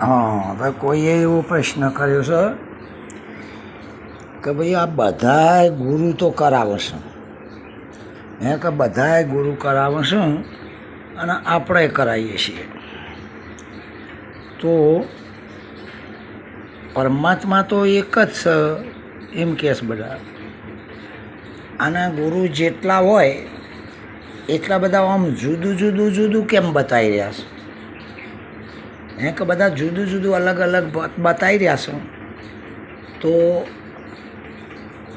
હા, હવે કોઈએ એવો પ્રશ્ન કર્યો છે કે ભાઈ આ બધાએ ગુરુ તો કરાવે છે હે કે બધાએ ગુરુ કરાવે છે અને આપણે કરાવીએ છીએ. તો પરમાત્મા તો એક જ છે, એમ કહેશ બધા. આના ગુરુ જેટલા હોય, એટલા બધા આમ જુદું જુદું જુદું કેમ બતાવી રહ્યા છે? હે કે બધા જુદું જુદું અલગ અલગ બતાવી રહ્યા છો? તો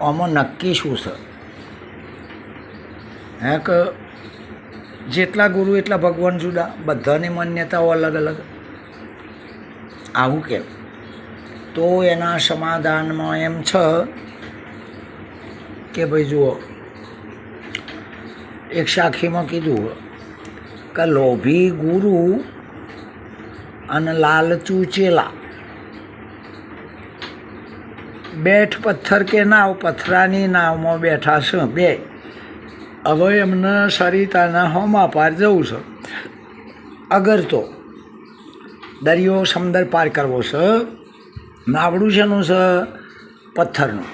આમાં નક્કી શું છે? હે કે જેટલા ગુરુ એટલા ભગવાન જુદા, બધાની માન્યતાઓ અલગ અલગ? આવું કેમ તો એના સમાધાનમાં એમ છે કે ભાઈ જુઓ, એક સાખીમાં કીધું કે લોભી ગુરુ અને લાલચુ ચેલા બેઠ પથ્થર કે નાવ, પથરાની નાવમાં બેઠા છે. બે. હવે એમને સરિતાના હોમા પાર જવું છે. અગર તો દરિયો સમંદર પાર કરવો છે. નાવડું શેનું છે? પથ્થરનું.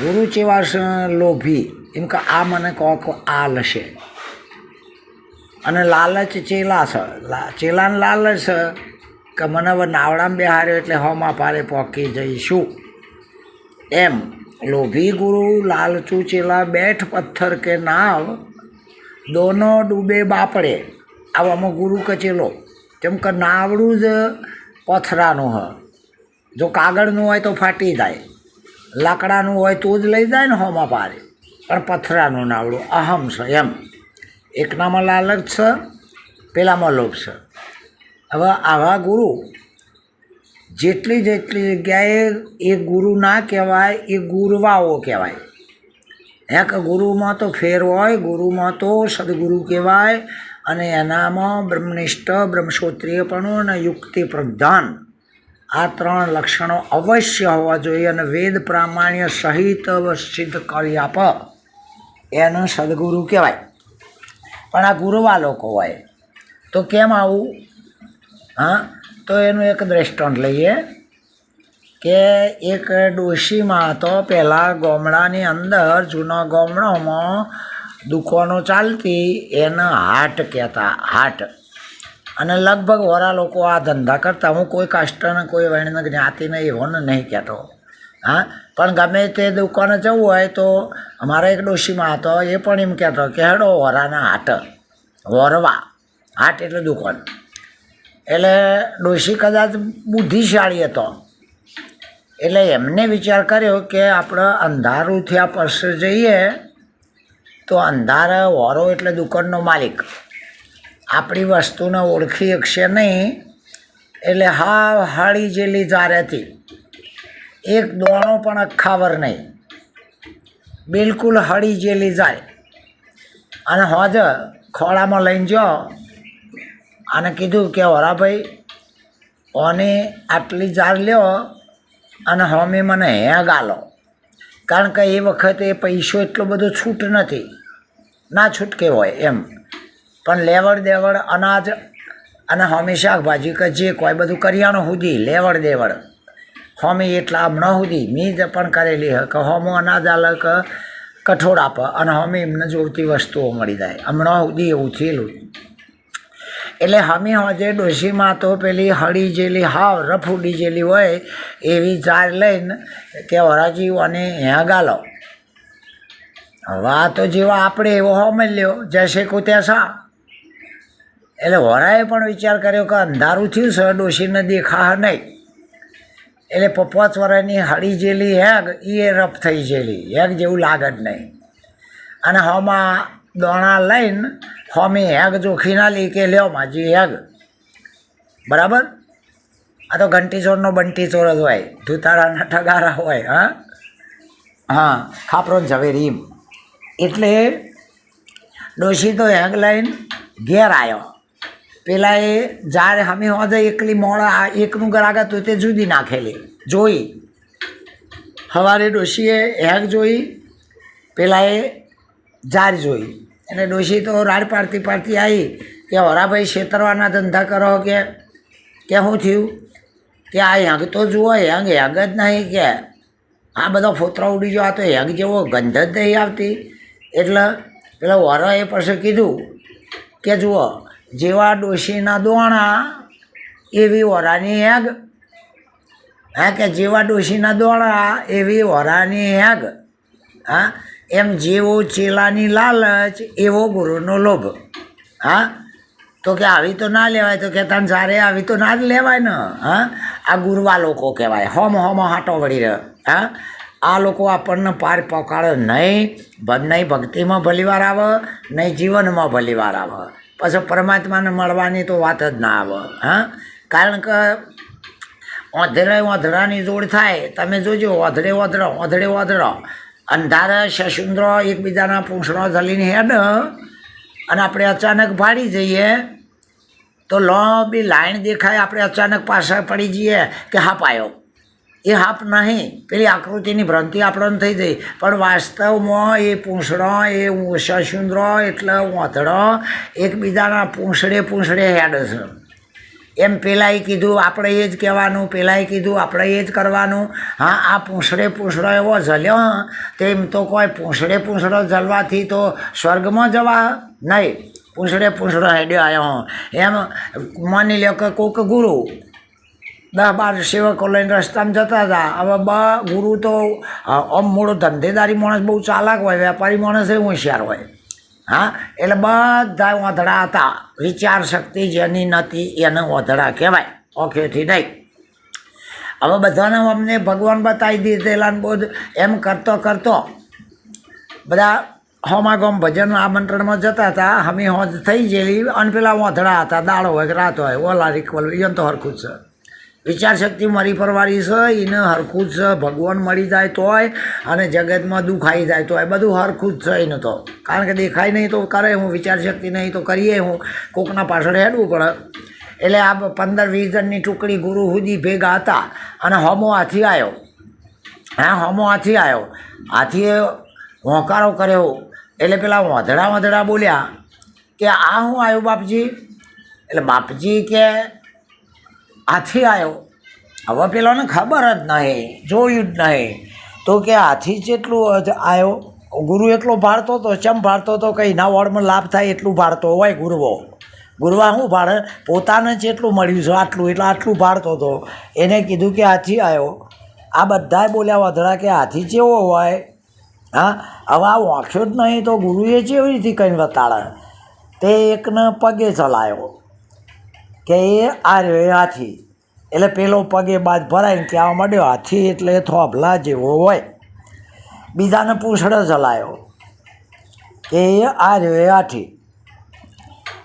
ગુરુ ચેવા છે? લોભી. એમ કે આ મને કહો કે આ લશે અને લાલચ ચેલા છે ચેલાને લાલચ છે કે મને હવે નાવડામાં બેહાર્યો એટલે હોમાં પારે પોકી જઈશું. એમ, લોભી ગુરુ લાલચુ ચેલા બેઠ પથ્થર કે નાવ, દોનો ડૂબે બાપડે. આવામાં ગુરુ કચેલો કેમ કે નાવડું જ પથરાનું હ. જો કાગળનું હોય તો ફાટી જાય, લાકડાનું હોય તો જ લઈ જાય ને હોમાં પારે. પણ પથરાનું નાવડું અહમ છે એમ. એકનામાં લાલચ છે, પેલામાં લોભ છે. હવે આવા ગુરુ જેટલી જેટલી જગ્યાએ એ ગુરુ ના કહેવાય, એ ગુરવાઓ કહેવાય. એક ગુરુમાં તો ફેર હોય, ગુરુમાં તો સદગુરુ કહેવાય, અને એનામાં બ્રહ્મનિષ્ઠ બ્રહ્મક્ષોત્રિયપણું અને યુક્તિ પ્રધાન. આ ત્રણ લક્ષણો અવશ્ય હોવા જોઈએ અને વેદ પ્રામાણ્ય સહિત સિદ્ધ કરી આપ એને સદગુરુ કહેવાય. પણ આ ગુરુવા લોકો હોય. તો કેમ આવું? હા? તો એનું એક દ્રષ્ટાંત લઈએ કે એક ડોશીમાં તો પહેલાં ગામડાની અંદર, જૂના ગામડામાં દુકાનો ચાલતી એને હાટ કહેતા, હાટ. અને લગભગ વરા લોકો આ ધંધા કરતા. હું કોઈ કાષ્ટને કોઈ વર્ણ જ્ઞાતિને એવોને નહીં કહેતો. હા? પણ ગમે તે દુકાને જવું હોય તો અમારા એક ડોશીમાં હતો, એ પણ એમ કહેતો કે હેડો વરાના હાટ. વરવા. હાટ એટલે દુકાન. એટલે ડોશી કદાચ બુદ્ધિશાળી હતો. એટલે એમને વિચાર કર્યો કે આપણે અંધારુંથી આ પાસે જઈએ, તો અંધારે વોરો એટલે દુકાનનો માલિક. આપણી વસ્તુને ઓળખી શકશે નહીં. એટલે હા હાળી જેલી જારેથી એક દોણો પણ અખાવર નહીં. બિલકુલ હળી જેલી જાય. અને હોજ ખોળામાં લઈને જો અને કીધું કે વરાભાઈ ઓને આટલી જાર લ્યો અને હોમી મને હે ગાલો કારણ કે એ વખતે પૈસો એટલો બધો છૂટ નથી. ના છૂટકે હોય એમ. પણ લેવડ દેવડ અનાજ અને હોમી શાકભાજી કે જે કોઈ બધું કરિયાણું સુધી લેવડ દેવડ હોમી એટલા હમણાં સુધી મી પણ કરેલી હ. કે હોમો અનાજ આલે કે કઠોળ આપે. અને હોમી એમને જોઈતી વસ્તુઓ મળી જાય. હમણાં સુધી એવું થયેલું. એટલે હમી હજે ડોશીમાં તો પેલી હળી જેલી હાવ રફુડી જેલી હોય એવી ચાર લઈને કે વરાજી અને અહીંયા ગાલો. વા તો જેવા આપણે એવો હોમલ્યો જશે કુત્યા સા. એટલે વરાએ પણ વિચાર કર્યો કે અંધારું થયું છે ડોશીને દેખા નહીં. એટલે પપ્પાચ વર્ષની હળી જેલી હેગ એ રફ થઈ જેલી, હેગ જેવું લાગે જ નહીં. અને હમાં દોણા લઈને હોમી હેગ જોખી ના લી કે લ્યો માજી હેગ. બરાબર? આ તો ઘંટી ચોરનો બંટી ચોર જ હોય, ધુતારાના ઠગારા હોય, હા? હા, ખાપરો ઝવેરી એટલે ડોશી તો હેગ લઈને ઘેર આવ્યો પેલા એ જ્યારે હમી હોજે એકલી મોડા એકનું ગરાગ હતું તે જુદી નાખેલી. જોઈ. સવારે ડોશીએ હેગ જોઈ. પેલા એ જાર જોઈ. અને ડોશી તો રાડ પાડતી પાડતી આવી કે હોરાભાઈ છેતરવાના ધંધા કરો કે કે શું થયું? કે આ યંગ તો જુઓ, હેંગ હેંગ જ નહીં કે. આ બધો ફોતરા ઉડી ગયો તો યંગ જેવો ગંધ જ નહીં આવતી. એટલે પેલા વરોએ પછી કીધું કે જુઓ જેવા ડોશીના દોણા એવી ઓરાની હેગ. હા, કે જેવા ડોશીના દોણા એવી ઓરાની હેગ. હા, એમ જેવો ચેલાની લાલચ, એવો ગુરુનો લોભ. હા, તો કે આવી તો ના લેવાય, તો કે તને સારે આવી તો ના જ લેવાય ને. હા, આ ગુરવા લોકો કહેવાય. હોમ હોમ હાટો વળી રહ્યો. હા, આ લોકો આપણને પાર પકાડે નહીં નહીં ભક્તિમાં ભલીવાર આવે, નહીં જીવનમાં ભલીવાર આવે. પછી પરમાત્માને મળવાની તો વાત જ ના આવે, હા? કારણ કે ઓધડે ઓધડાની જોડ થાય, તમે જોજો ઓધડે ઓધડો ઓધડે ઓધડો અંધાર શશુંદ્રો એકબીજાના પૂંછણો ઝલીને હેડ, અને આપણે અચાનક ભાડી જઈએ, તો લાંબી લાઈન દેખાય, આપણે અચાનક પાછળ પડી જઈએ કે હા આવ્યો એ હાપ નહીં. પેલી આકૃતિની ભ્રાંતિ આપણને થઈ જાય પણ વાસ્તવમાં એ પૂંછડો, એ સશુંદ્ર એટલે ઓથડો એકબીજાના પૂંછડે પૂંછડે હેડ છે. એમ પહેલાંય કીધું, આપણે એ જ કહેવાનું પેલાએ કીધું, આપણે એ જ કરવાનું. હા, આ પૂંછડે પૂંછડો એવો ઝલ્યો. તેમ તો કોઈ પૂંછડે પૂંછડો જલવાથી તો સ્વર્ગમાં જવા નહીં. પૂંછડે પૂંછડો હેડ્યો આવ્યો એમ માની લ્યો કે કોઈક ગુરુ દસ બાર સેવકો લઈને રસ્તામાં જતા હતા. હવે બ, ગુરુ તો આમ મોડો ધંધેદારી માણસ બહુ ચાલાક હોય, વેપારી માણસ એ હોશિયાર હોય. હા? એટલે બધા વાંધડા હતા. વિચાર શક્તિ જેની નથી, એને વાંધડા કહેવાય. ઓકેથી નહીં. હવે બધાને અમને ભગવાન બતાવી દીધેલા બધું. એમ કરતો કરતો બધા હોમાગોમ ભજન આમંત્રણમાં જતા હતા. હમી હોજ થઈ ગયેલી. અને પેલા વાંધડા હતા. દાડો હોય કે રાત હોય. ઓલા રિકવલ એને તો હરખું છે. વિચાર શક્તિ મારી પરવારી છે એને હરખું છે. ભગવાન મળી જાય તોય અને જગતમાં દુઃખ આવી જાય તોય. બધું હરખું છે એને તો. કારણ કે દેખાય નહીં તો કરે હું વિચાર શક્તિ નહીં તો કરીએ હું. કોકના પાછળ હેડવું પડે. એટલે આ પંદર વીસ જણની ટુકડી ગુરુ સુધી ભેગા હતા અને હોમો હાથી આવ્યો હા, હોમો હાથી આવ્યો હાથીએ હોંકારો કર્યો. એટલે પેલા વધડા વધડા બોલ્યા કે આ હું આવ્યું બાપજી? એટલે બાપજી કે હાથી આવ્યો હવે પેલાને ખબર જ નહીં, જોયું જ નહીં. તો કે હાથી જેટલું આવ્યો ગુરુ એટલો ભાળતો હતો ચમ ભાળતો હતો કંઈ ના વળમાં લાભ થાય એટલું ભાળતો હોય ગુરુઓ ગુરુવા શું ભાળે? પોતાને જેટલું મળ્યું છે આટલું, એટલે આટલું ભાળતો હતો એને કીધું કે હાથી આવ્યો આ બધાએ બોલ્યા વધડા કે હાથી જેવો હોય. હા? હવે આ વાંખ્યો જ નહીં તો ગુરુએ જેવી રીતે કંઈ બતાડે તે એકને પગે ચલાયો. કે એ આ રહ્યો હાથી. એટલે પેલો પગે બાદ ભરાઈને કહેવા માંડ્યો. હાથી એટલે થોભલા જેવો હોય. બીજાને પૂછડ ચલાયો કે આ રહ્યો હાથી.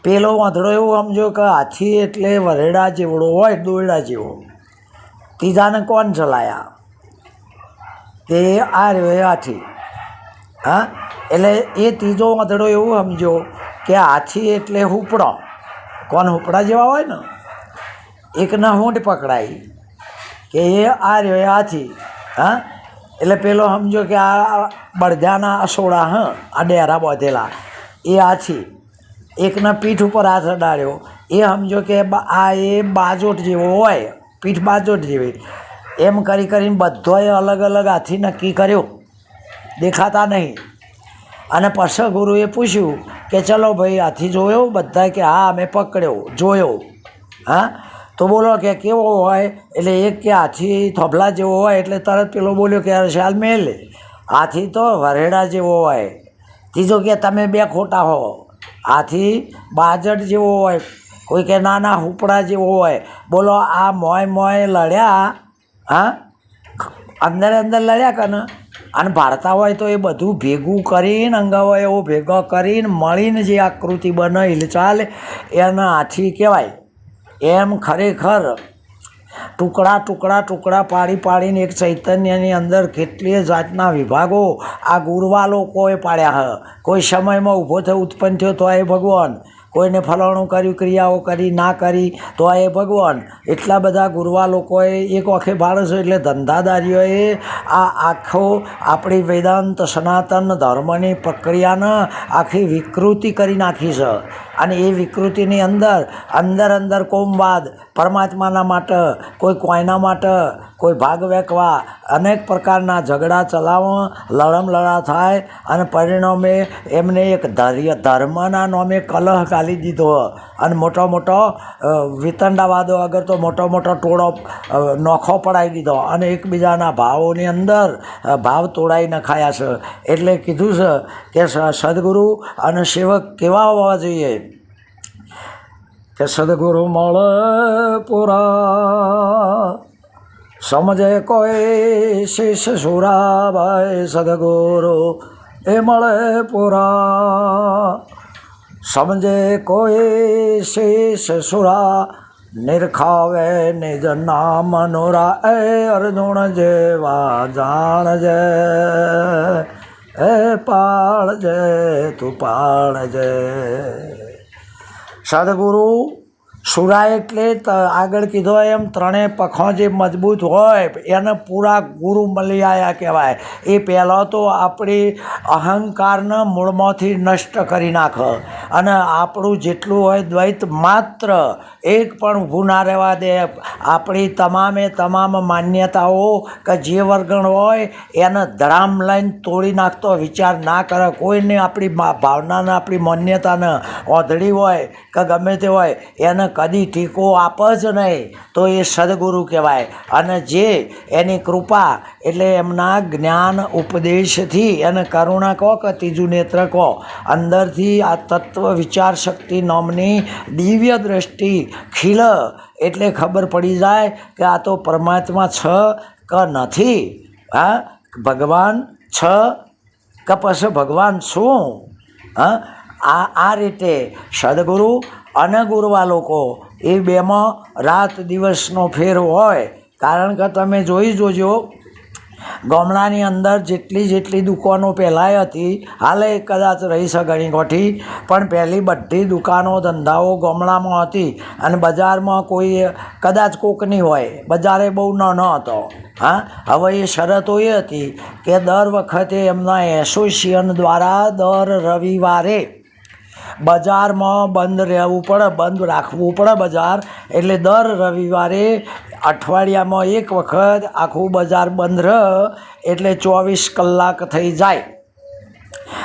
પેલો વાંધડો એવું સમજો કે હાથી એટલે વરેડા જેવડો હોય દોરડા જેવો. ત્રીજાને કોણ ચલાયા? તે આ રહ્યો હાથી. હા? એટલે એ ત્રીજો વાંધડો એવું સમજો કે હાથી એટલે હુપડો. કોણ ઉપડા જેવા હોય ને, એકના હૂંટ પકડાય કે એ આ રહ્યો, એ આથી, હા? એટલે પેલો સમજો કે આ બળજાના અસોડા હ, આ ડેરા બાંધેલા, એ આછી એકના પીઠ ઉપર હાથ અડાડ્યો. એ સમજો કે આ એ બાજોટ જેવો હોય, પીઠ બાજોટ જેવી. એમ કરી કરીને બધોએ અલગ અલગ હાથી નક્કી કર્યો. દેખાતા નહીં. અને પાછળ ગુરુએ પૂછ્યું કે, ચલો ભાઈ હાથી જોયો બધા કે, હા, અમે પકડ્યો, જોયો. હા? તો બોલો કે, કેવો હોય? એટલે એક કે હાથી થોભલા જેવો હોય. એટલે તરત પેલો બોલ્યો કે શાલ મેલ. હાથી તો વરેડા જેવો હોય. ત્રીજો કે, તમે બે ખોટા હો. હાથી બાજટ જેવો હોય. કોઈ કે, નાના હુપડા જેવો હોય. બોલો, આ મોય મોય લડ્યા. હા? અંદર અંદર લડ્યા કે અને ભારતા હોય તો એ બધું ભેગું કરીને અંગાવયવો ભેગો કરીને મળીને જે આકૃતિ બને હિલચાલ એના હાથી કહેવાય. એમ ખરેખર ટુકડા ટુકડા ટુકડા પાડી પાડીને એક ચૈતન્યની અંદર કેટલીય જાતના વિભાગો આ ગુરવા લોકોએ પાડ્યા હ? કોઈ સમયમાં ઊભો થયો, ઉત્પન્ન થયો તો એ ભગવાન. કોઈને ફલાણું કર્યું, ક્રિયાઓ કરી, ના કરી, તો આ એ ભગવાન. એટલા બધા ગુરવા લોકોએ એક વખે માણસો એટલે ધંધાદારીઓએ આ આખો આપણી વેદાંત સનાતન ધર્મની પ્રક્રિયાને આખી વિકૃતિ કરી નાખી છે. અને એ વિકૃતિની અંદર અંદર અંદર કોમવાદ, પરમાત્માના માટે, કોઈ કોઈના માટે, કોઈ ભાગ વેકવા, અનેક પ્રકારના ઝઘડા ચલાવવા, લડમ લડા થાય અને પરિણામે એમને એક ધૈર્ય ધર્મના નામે કલહ ગાલી દીધો. અને મોટો મોટો વિતંડાવાદો અગર તો મોટો મોટો ટોળો નોખો પડાવી દીધો અને એકબીજાના ભાવોની અંદર ભાવ તોડાઈ નખાયા છે. એટલે કીધું છે કે સદગુરુ અને સેવક કેવા હોવા જોઈએ? કે સદગુરુ મળ પુરા. સમજે કોઈ શિષ સુરાભાઈ સદગુરુ એ મળે પુરા. સમજે કોઈ શિષ સુરા નિરખાવે નિજ નામ નોરા એ અર્જુન જેવા જાણજે, એ પાળજે, તું પાળજે. સદગુરુ સુરા એટલે આગળ કીધો એમ ત્રણેય પખો જે મજબૂત હોય, એને પૂરા ગુરુ મળી કહેવાય. એ પહેલાં તો આપણી અહંકારને મૂળમાંથી નષ્ટ કરી નાખ અને આપણું જેટલું હોય દ્વૈત માત્ર એક પણ ઊભું ના રહેવા દે. આપણી તમામે તમામ માન્યતાઓ કે જે વર્ગણ હોય, એને ધરામ લઈને તોડી નાખતો વિચાર ના કરે. કોઈને આપણી ભાવનાને, આપણી માન્યતાને ઓધળી હોય કે ગમે તે હોય, એને કદી ટીકો આપ જ નહીં. તો એ સદગુરુ કહેવાય. અને જે એની કૃપા, એટલે એમના જ્ઞાન ઉપદેશથી એને કરુણા કહો કે ત્રીજું નેત્ર કહો. અંદરથી આ તત્વ વિચાર શક્તિ નામની દિવ્ય દ્રષ્ટિ ખીલ, એટલે ખબર પડી જાય કે આ તો પરમાત્મા છ કે નથી. હા? ભગવાન છ કે પછી ભગવાન શું? હા? આ આ રીતે સદગુરુ અને ગુરુવા લોકો એ બેમાં રાત દિવસનો ફેર હોય. કારણ કે તમે જોઈ જોજો, ગામડાની અંદર જેટલી જેટલી દુકાનો પહેલાંય હતી, હાલે કદાચ રહી છે ઘણી ગોઠી પણ પહેલી બધી દુકાનો ધંધાઓ ગામડામાં હતી અને બજારમાં કોઈ કદાચ કોકની હોય, બજારે બહુ ન હતો. હા, હવે એ શરતો એ હતી કે દર વખતે એમના એસોસિએશન દ્વારા દર રવિવારે બજારમાં બંધ રહેવું પડે, બંધ રાખવું પડે બજાર. એટલે દર રવિવારે અઠવાડિયામાં એક વખત આખું બજાર બંધ રહે, એટલે ચોવીસ કલાક થઈ જાય.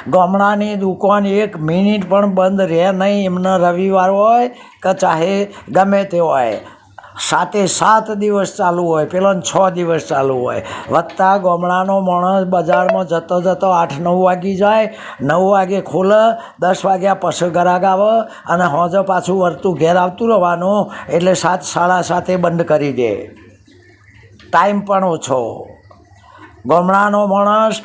ગામડાની દુકાન એક મિનિટ પણ બંધ રહે નહીં. એમને રવિવાર હોય કે ચાહે ગમે તે હોય. સાતે સાત દિવસ ચાલુ હોય, પેલો છ દિવસ ચાલુ હોય. વત્તા ગામડાનો માણસ બજારમાં જતો જતો આઠ નવ વાગી જાય, નવ વાગે ખોલે, દસ વાગ્યા પછી ગરાગ આવે અને હોજો પાછું વળતું ઘેર આવતું રહેવાનું, એટલે સાત સાડા સાતે બંધ કરી દે. ટાઈમ પણ ઓછો. ગામડાનો માણસ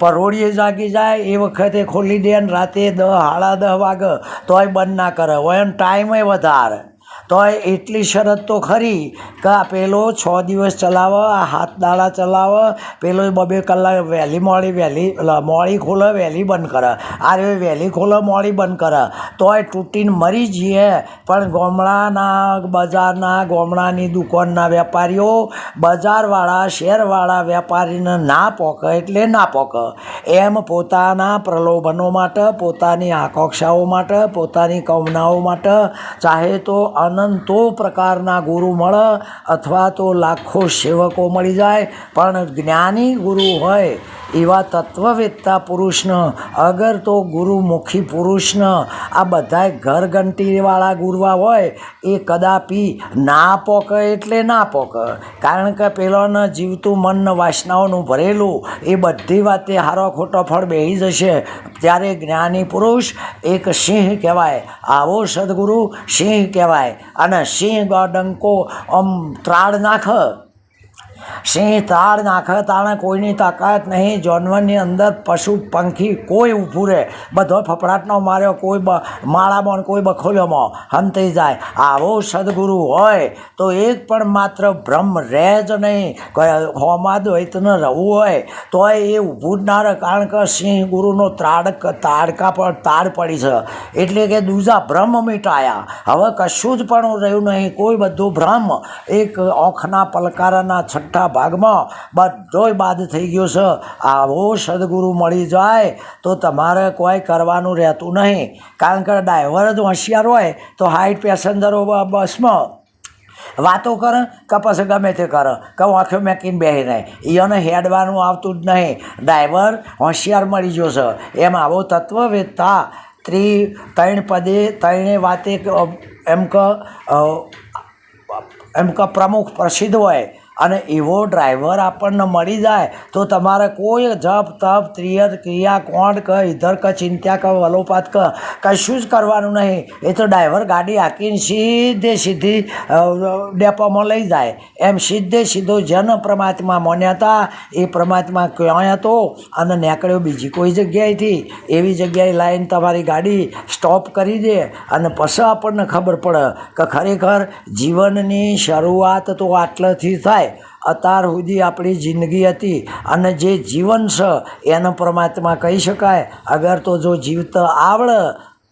પરોળીએ જાગી જાય, એ વખતે ખોલી દે અને રાતે દહ, સાડા દસ વાગે તોય બંધ ના કરે, હોય ટાઈમે વધારે. તોય એટલી શરત તો ખરી કે આ પેલો છ દિવસ ચલાવે, આ હાથ દાડા ચલાવે, પેલો બબે કલાક વહેલી મોડી વહેલી મોડી ખોલે, વહેલી બંધ કરે. આ રે વહેલી ખોલે, મોડી બંધ કરે. તોય તૂટીને મરી જઈએ. પણ ગામડાના, બજારના, ગામડાની દુકાનના વેપારીઓ, બજારવાળા, શેરવાળા વેપારીને ના પોકે એટલે ના પોકે. એમ પોતાના પ્રલોભનો માટે, પોતાની આકાંક્ષાઓ માટે, પોતાની કામનાઓ માટે, ચાહે તો અનંતો પ્રકારના ગુરુ મળે અથવા તો લાખો સેવકો મળી જાય પણ જ્ઞાની ગુરુ હોય એવા તત્વવેત્તા પુરુષને, અગર તો ગુરુમુખી પુરુષને, આ બધાય ઘર ઘંટીવાળા ગુરવા હોય, એ કદાપી ના પોકે એટલે ના પોકે. કારણ કે પેલોને જીવતું મન વાસનાઓનું ભરેલું, એ બધી વાતે હારો ખોટો ફળ બેહી જશે. ત્યારે જ્ઞાની પુરુષ એક સિંહ કહેવાય. આવો સદગુરુ સિંહ કહેવાય. અને સિંહ ડંકો આમ ત્રાડ નાખે. સિંહ તાળ નાખે, તાણે કોઈની તાકાત નહીં. જાનવરની અંદર પશુ પંખી કોઈ ઊભું રહે. બધો ફફડાટનો માર્યો, કોઈ માળામાં કોઈ બખોલ્યોમાં હંતી જાય. આવો સદગુરુ હોય તો એક પણ માત્ર ભ્રમ રહે જ નહીં. હોમાં દ્વૈતને રહેવું હોય. તોય એ ઊભું જ ના રહે, કારણ કે સિંહ ગુરુનો તાડક તાડકા પર તાડ પડી છે. એટલે કે દૂજા ભ્રમ મીટાયા. હવે કશું જ પણ રહ્યું નહીં. કોઈ બધું ભ્રમ એક ઓખના, પલકારાના છઠ્ઠા છઠ્ઠા ભાગમાં બધોય બાદ થઈ ગયો છે. આવો સદગુરુ મળી જાય તો તમારે કોઈ કરવાનું રહેતું નહીં. કારણ કે ડ્રાઈવર જ હોશિયાર હોય તો હાઈટ પેસેન્જરો બસમાં વાતો કરે, કે પછી ગમે તે કરે. કે આંખો મેકીને બેસી નહીં એને હેડવાનું આવતું જ નહીં. ડ્રાઈવર હોશિયાર મળી ગયો છે. એમ આવો તત્વવેદતા ત્રી, ત્રણ પદે ત્રણે વાતે એમ કે એમ કે, પ્રમુખ પ્રસિદ્ધ હોય. અને એવો ડ્રાઈવર આપણને મળી જાય તો તમારે કોઈ જપ, તપ, ત્રિયત, ક્રિયા કોણ કે ઇધર ક, ચિંત્યા, કે, વલોપાત, કે, કશું જ કરવાનું નહીં. એ તો ડ્રાઈવર ગાડી હાંકીને સીધે સીધી ડેપોમાં લઈ જાય. એમ સીધે સીધો જન પરમાત્મા મોન્યા હતા. એ પરમાત્મા ક્યાં હતો? અને નીકળ્યો બીજી કોઈ જગ્યાએથી. એવી જગ્યાએ લાવીને તમારી ગાડી સ્ટોપ કરી દે અને પછી આપણને ખબર પડે કે ખરેખર જીવનની શરૂઆત તો આટલાથી થાય. અત્યાર સુધી આપણી જિંદગી હતી અને જે જીવન છે એને પરમાત્મા કહી શકાય. અગર તો જો જીવતા આવડે,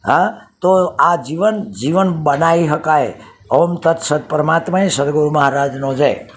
હા, તો આ જીવન જીવન બનાવી શકાય. ઓમ તત્સત પરમાત્માએ સદગુરુ મહારાજનો જય.